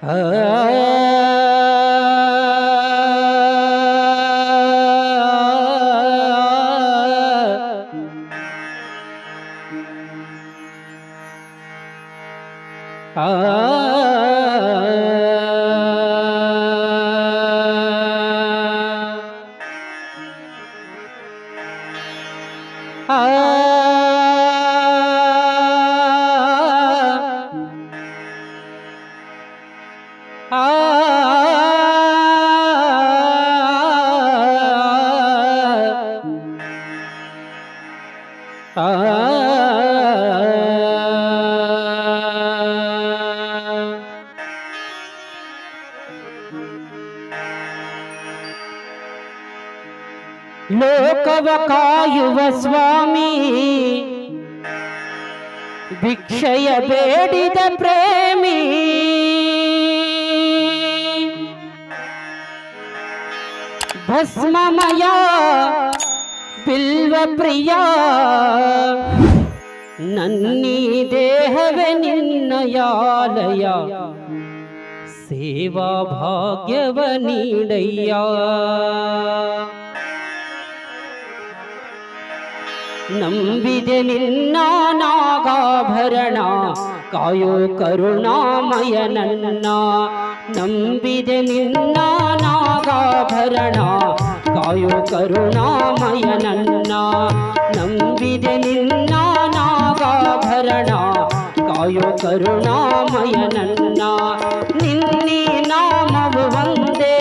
Ah, ah. ಲೋಕವ ಕಾಯುವ ಸ್ವಾಮಿ. ಭಿಕ್ಷಯ ಬೇಡಿದ ಪ್ರೇಮಿ. ಭಸ್ಮಮಯ ಬಿಲ್ವ ಪ್ರಿಯ. ನನ್ನಿ ದೇಹವೇ ನಿನ್ನಯಾಲಯ ಸೇವಾ ಭಾಗ್ಯವ ನೀಡಯ್ಯ. ನಂಬಿದೆ ನಿನ್ನ ನಾಗಾಭರಣ. ಕಾಯೋ ಕರುಣಾಮಯ ನನ್ನ ನಂಬಿದೆ ನಿನ್ನ ನಾಗಾಭರಣ. ಕಾಯೋ ಕರುಣಾಮಯ ನನ್ನ ನಂಬಿದೆ ನಿನ್ನ ನಾಗಾಭರಣ. ಕಾಯೋ ಕರುಣಾಮಯ ನನ್ನ ನಿನ್ನಿ ನಾಮವು ಒಂದೇ,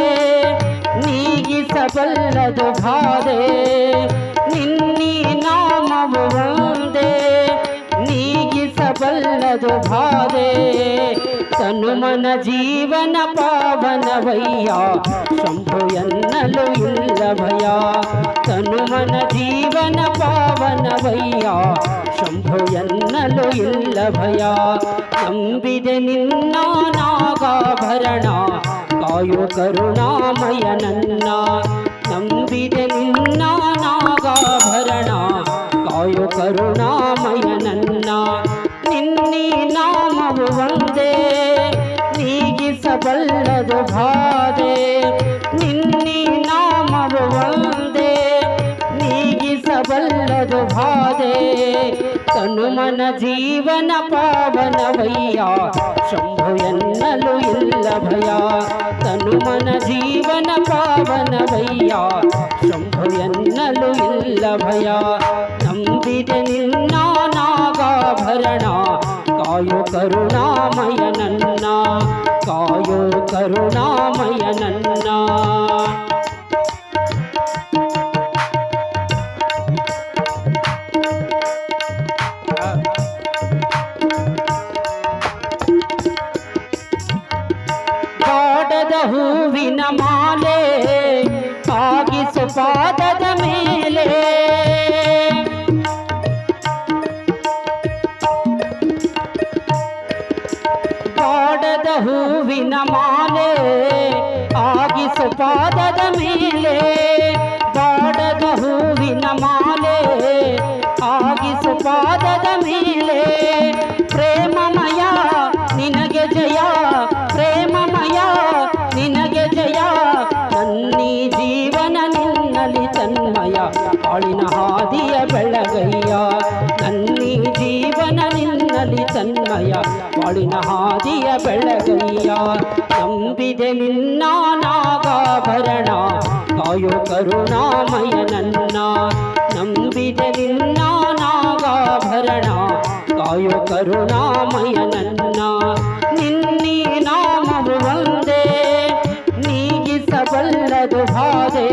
ನೀಗಿಸಬಲ್ಲದು ಬಾಧೆ ಪಾವನವಯ್ಯ. ಶಂಭು ಎನ್ನಲು ಇಲ್ಲ ಭಯ ಮನ ಜೀವನ ಪಾವನವಯ್ಯ. ಶಂಭು ಎನ್ನಲು ಇಲ್ಲ ಭಯ ನಂಬಿದೆ ನಿನ್ನ ನಾಗಾಭರಣ. ಕಾಯು ಕರುಣಾಮಯ ನನ್ನ. ನಂಬಿದೆ ನಿನ್ನ ನಾಗಾಭರಣ. ಕಾಯು ಕರುಣಾಮಯ ನನ್ನ. ನಿನ್ನಿ ನಾಮವು ಒಂದೇ. ನೀಗಿಸಬಲ್ಲದು ಬಾಧೆ ನಿನ್ನಿ ನಾಮವು ಒಂದೇ, ನೀಗಿಸಬಲ್ಲದು ಬಾಧೆ ತನು ಮನ ಜೀವನ ಪಾವನವಯ್ಯ, ಶಂಭು ಎನ್ನಲು ಇಲ್ಲ ಭಯ ತನು ಮನ ಜೀವನ ಪಾವನವಯ್ಯ, ಶಂಭು ಎನ್ನಲು ಇಲ್ಲ ಭಯ ನಂಬಿದೆ ನಿನ್ನ ನಾಗಾಭರಣ, ಕಾಯು ಕರುಣಾಮಯ ನನ್ನ. தாயோ கருணாமய நன்னா. பாடத ஹூவின மாலே காகி சுபாத పాదమే ಬೆಳಗಯ್ಯ ನಂಬಿದೆ ನಿನ್ನ ನಾಗಾಭರಣ ಕಾಯೋ ಕರುಣಾಮಯ ನನ್ನ ನಂಬಿದೆ ನಿನ್ನ ನಾಗಾಭರಣ ಕಾಯೋ ಕರುಣಾಮಯ ನನ್ನ ನಿನ್ನಿ ನಾಮವು ಒಂದೇ ನೀಗಿಸಬಲ್ಲದು ಬಾಧೆ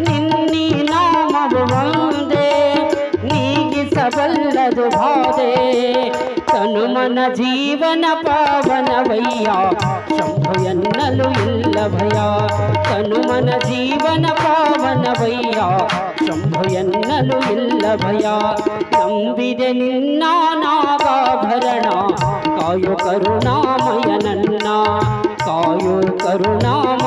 ನಿನ್ನಿ ನಾಮವು ಒಂದೇ ನೀಗಿಸಬಲ್ಲದು ಬಾಧೆ ಜೀವನ ಪಾವನವಯ್ಯ. ಇಲ್ಲ ಭಯ ತನು ಮನ ಜೀವನ ಪಾವನವಯ್ಯ. ಶಂಭು ಎನ್ನಲು ಇಲ್ಲ ಭಯ ನಂಬಿದೆ ನಿನ್ನ ನಾಗಾಭರಣ. ಕಾಯು ಕರುಣಾಮಯ ನನ್ನ. ಕಾಯು ಕರುಣಾಮಯ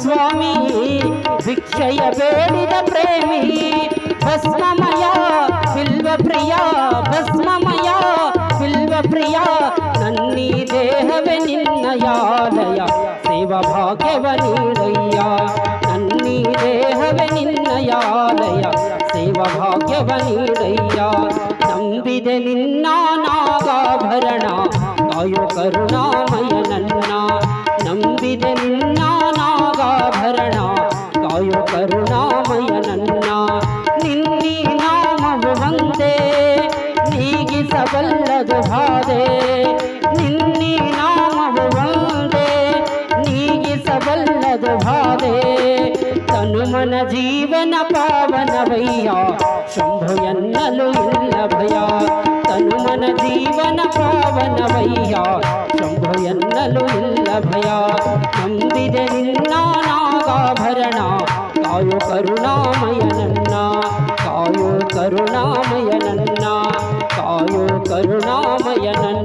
ಸ್ವಾಮಿ ಭಿಕ್ಷಯ ಬೇಡಿದ ಪ್ರೇಮಿ ಭಸ್ಮಮಯ ಬಿಲ್ವ ಪ್ರಿಯ ಭಸ್ಮಮಯ ಬಿಲ್ವ ಪ್ರಿಯ ನನ್ನೀ ದೇಹವೇ ನಿನ್ನಯಾಲಯ ಸೇವ ಭಾಗ್ಯವ ನೀಡಯ್ಯ ನನ್ನೀ ದೇಹವೇ ನಿನ್ನಯಾಲಯ ಸೇವ ಭಾಗ್ಯವ ನೀಡಯ್ಯ ನಂಬಿದೆ ನಿನ್ನ ನಾಗಾಭರಣ ಕಾಯೋ ಕರುಣಾಮಯ ತನು ಮನ ಜೀವನ ಪಾವನವಯ್ಯ ಶಂಭು ಎನ್ನಲು ಇಲ್ಲ ಭಯ ತನು ಮನ ಜೀವನ ಪಾವನವಯ್ಯ ಶಂಭು ಎನ್ನಲು ಇಲ್ಲ ಭಯ ನಂಬಿದೆ ನಿನ್ನ ನಾಗಾಭರಣ ಕಾಯೋ ಕರುಣಾಮಯ ನನ್ನ ಕಾಯೋ ಕರುಣಾಮಯ ನನ್ನ ಕಾಯೋ ಕರುಣಾಮಯ ನನ್ನ